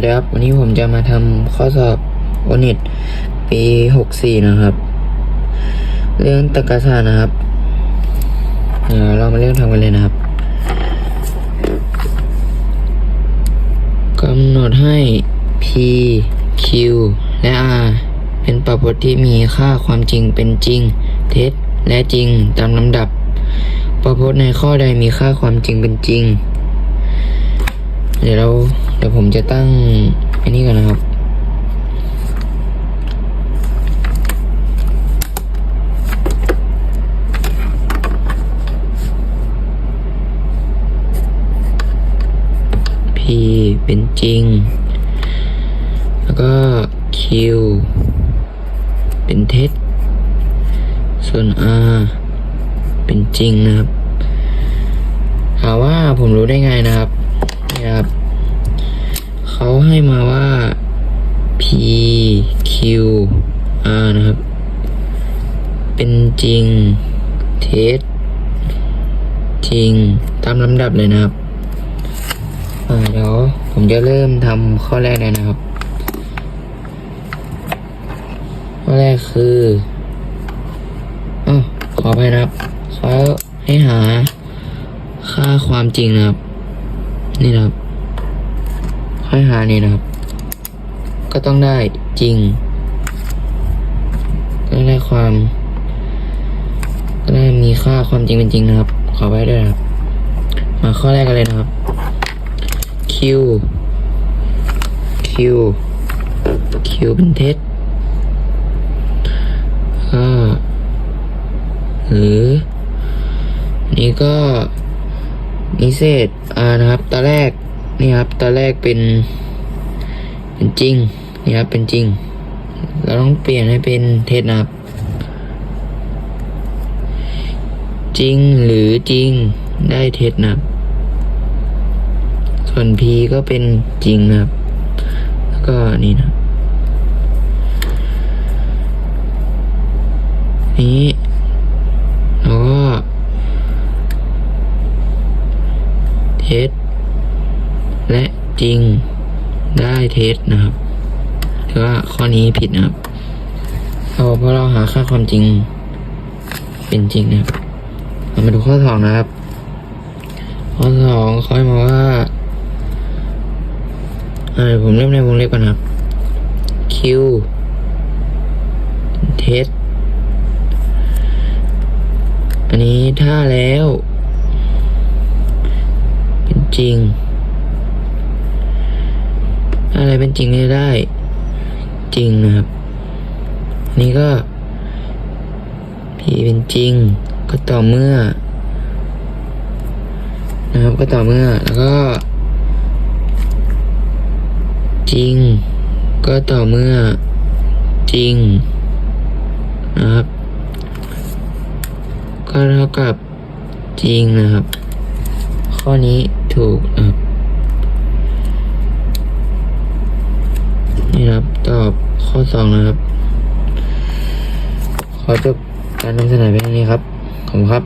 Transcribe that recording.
วัสดีครับ วันนี้ผมจะมาทำข้อสอบโอนิตปีหกสี่นะครับ เรื่องตรรกศาสตร์นะครับเเรามาเริ่มทำกันเลยนะครับกำหนดให้ p q และ r เป็นประพจน์ที่มีค่าความจริงเป็นจริง เท็จและจริงตามลำดับ ประพจน์ในข้อใดมีค่าความจริงเป็นจริง เดี๋ยวเรา เดี๋ยวผมจะตั้งอันนี้ก่อนนะครับ P เป็นจริง แล้วก็ Q เป็นเท็จ ส่วน R เป็นจริงนะครับถามว่าผมรู้ได้ไงนะครับนี่นะครับ เขาให้มาว่า P Q R นะครับ เป็นจริง เท็จจริง ตามลำดับเลยนะครับอ่าเดี๋ยวผมจะเริ่มทำข้อแรกเลยนะครับ ข้อแรกคืออ๋อขอไปนะครับเขาให้หาค่าความจริงนะครับ นี่นะครับ ค่อยหานี่นะครับ ก็ต้องได้จริง ก็ได้ความ ก็ได้มีค่าความจริงเป็นจริงนะครับ ขอไว้ด้วยครับ มาข้อแรกกันเลยนะครับ Q Q Q เป็นเท็จก็หรือ นี่ก็นิเศษ R นะครับตอนแรก นี่ครับตอนแรกเป็นเป็นจริงนี่ครับเป็นจริง เราต้องเปลี่ยนให้เป็นเท็จนะครับ จริงหรือจริงได้เท็จนะครับ ส่วน P ก็เป็นจริงนะครับ แล้วก็นี่นะนี้แล้วก็เท็จ และจริงได้เท็จนะครับถือว่าข้อนี้ผิดนะครับเอาเพราะเราหาค่าความจริง เป็นจริงนะครับเรามาดูข้อสองนะครับ ข้อสองเขาให้มาว่าเออผมเริ่มในวงเล็บก่อนครับ Q เท็จอันนี้ถ้าแล้ว เป็นจริง อะไรเป็นจริงไม่ได้ จริงนะครับอันนี้ก็ P เป็นจริง ก็ต่อเมื่อ นะครับก็ต่อเมื่อแล้วก็ จริง ก็ต่อเมื่อ จริง นะครับ ก็เท่ากับจริงนะครับ ข้อนี้ถูกนะครับ นี่นะครับ ตอบ ซอสองนะครับ ขอจบการนำเสนอเพียงเท่านี้ครับ ขอบคุณครับ